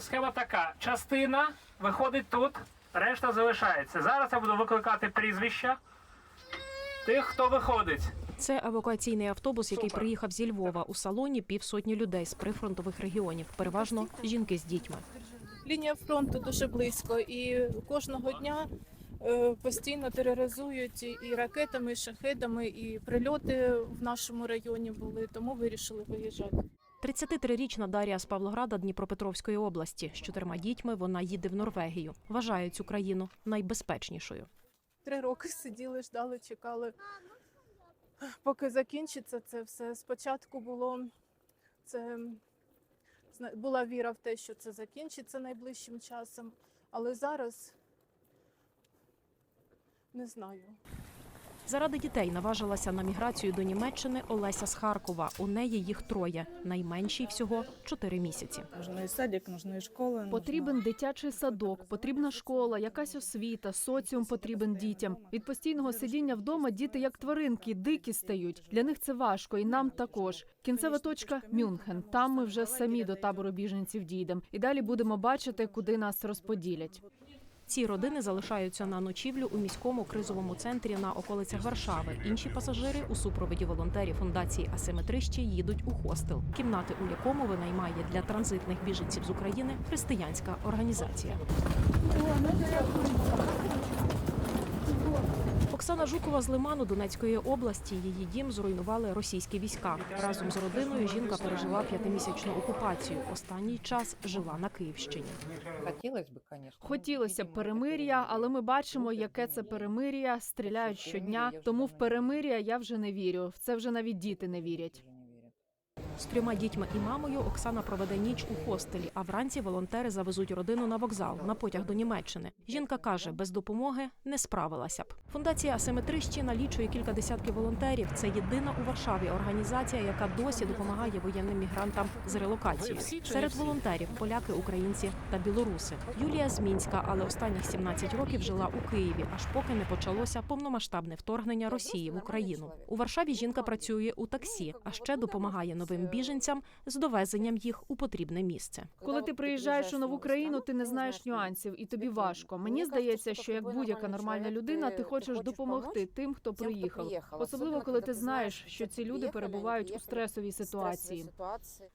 Схема така: частина виходить тут, решта залишається. Зараз я буду викликати прізвища тих, хто виходить. Це евакуаційний автобус, який приїхав зі Львова. У салоні півсотні людей з прифронтових регіонів, переважно жінки з дітьми. Лінія фронту дуже близько, і кожного дня е, постійно тероризують і- і ракетами, і шахедами, і прильоти в нашому районі були, тому вирішили виїжджати. 33-річна Дар'я з Павлограда Дніпропетровської області. З чотирма дітьми вона їде в Норвегію. Вважає цю країну найбезпечнішою. Три роки сиділи, ждали, чекали, поки закінчиться це все. Спочатку було це була віра в те, що це закінчиться найближчим часом, але зараз не знаю. Заради дітей наважилася на міграцію до Німеччини Олеся з Харкова. У неї їх троє. Найменшій всього чотири місяці. Потрібен дитячий садок, потрібна школа, якась освіта, соціум потрібен дітям. Від постійного сидіння вдома діти як тваринки, дикі стають. Для них це важко, і нам також. Кінцева точка Мюнхен. Там ми вже самі до табору біженців дійдемо. І далі будемо бачити, куди нас розподілять. Ці родини залишаються на ночівлю у міському кризовому центрі на околицях Варшави. Інші пасажири у супроводі волонтерів фундації Асиметрищі їдуть у хостел, кімнати у якому винаймає для транзитних біженців з України християнська організація. Оксана Жукова з Лиману Донецької області. Її дім зруйнували російські війська. Разом з родиною жінка пережила п'ятимісячну окупацію. Останній час жила на Київщині. Хотілося б, звісно. Хотілося б перемир'я, але ми бачимо, яке це перемир'я. Стріляють щодня. Тому в перемир'я я вже не вірю. В це вже навіть діти не вірять. З трьома дітьми і мамою Оксана проведе ніч у хостелі, а вранці волонтери завезуть родину на вокзал на потяг до Німеччини. Жінка каже, без допомоги не справилася б. Фундація Асиметрищі налічує кілька десятків волонтерів. Це єдина у Варшаві організація, яка досі допомагає воєнним мігрантам з релокацією. Серед волонтерів поляки, українці та білоруси. Юлія з Мінська, але останніх 17 років жила у Києві, аж поки не почалося повномасштабне вторгнення Росії в Україну. У Варшаві жінка працює у таксі, а ще допомагає новим біженцям з довезенням їх у потрібне місце. Коли ти приїжджаєш у нову країну, ти не знаєш нюансів, і тобі важко. Мені здається, що як будь-яка нормальна людина, ти хочеш допомогти тим, хто приїхав. Особливо коли ти знаєш, що ці люди перебувають у стресовій ситуації.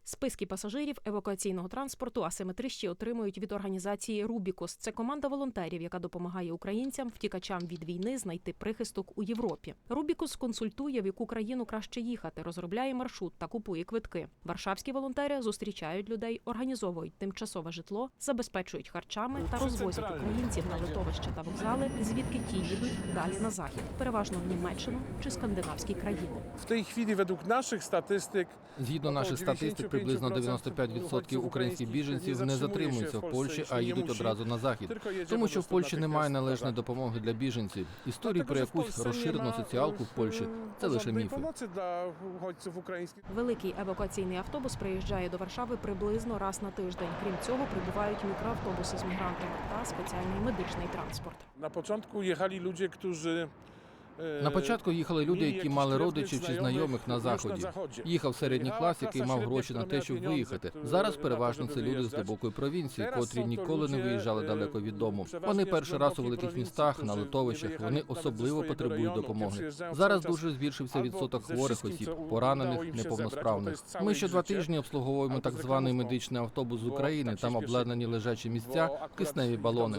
Списки пасажирів евакуаційного транспорту асиметрищі отримують від організації Рубікус. Це команда волонтерів, яка допомагає українцям, втікачам від війни знайти прихисток у Європі. Рубікус консультує, в яку країну краще їхати, розробляє маршрут та купує квитки. Варшавські волонтери зустрічають людей, організовують тимчасове житло, забезпечують харчами та розвозять українців на литовище та вокзали, звідки ті їдуть далі на захід, переважно в Німеччину чи скандинавські країни. W tej chwili według naszych statystyk Згідно наших статистик, приблизно 95% українських біженців не затримуються в Польщі, а їдуть одразу на захід. Тому що в Польщі немає належної допомоги для біженців. Історії про якусь розширену соціалку в Польщі це лише міфи. Великий евакуаційний автобус приїжджає до Варшави приблизно раз на тиждень. Крім цього, прибувають мікроавтобуси з мігрантами та спеціальний медичний транспорт. На початку їхали люди, e, На початку їхали люди, які мали родичів чи знайомих на заході. Їхав середній клас, який мав гроші на те, щоб виїхати. Зараз переважно це люди з глибокої провінції, котрі ніколи не виїжджали e, далеко від дому. Вони перший раз у великих містах, на литовищах. Вони особливо потребують допомоги. Зараз дуже збільшився відсоток хворих осіб, поранених, неповносправних. Ми ich щодватижні обслуговуємо так званий медичний автобус з України. Там обладнані лежачі місця, кисневі балони.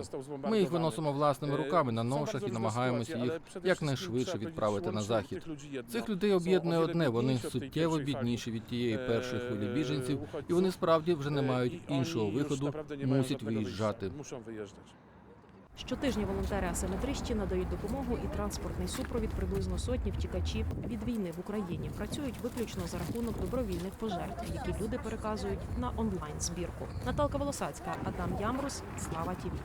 Ми їх виносимо власними Е, руками на ношах і намагаємося їх przede якнайшвидше wszystkim відправити на захід. Цих людей об'єднує одне. Вони суттєво бідніші від тієї Е, першої хвилі біженців, і вони справді вже не Е, мають іншого виходу, мусять виїжджати. Щотижня волонтери асиметрищі надають допомогу і транспортний супровід приблизно сотні втікачів від війни в Україні. Працюють виключно за рахунок добровільних пожертв, які люди переказують на онлайн збірку. Наталка Волосацька, Адам Ямрус, Слава Тіві.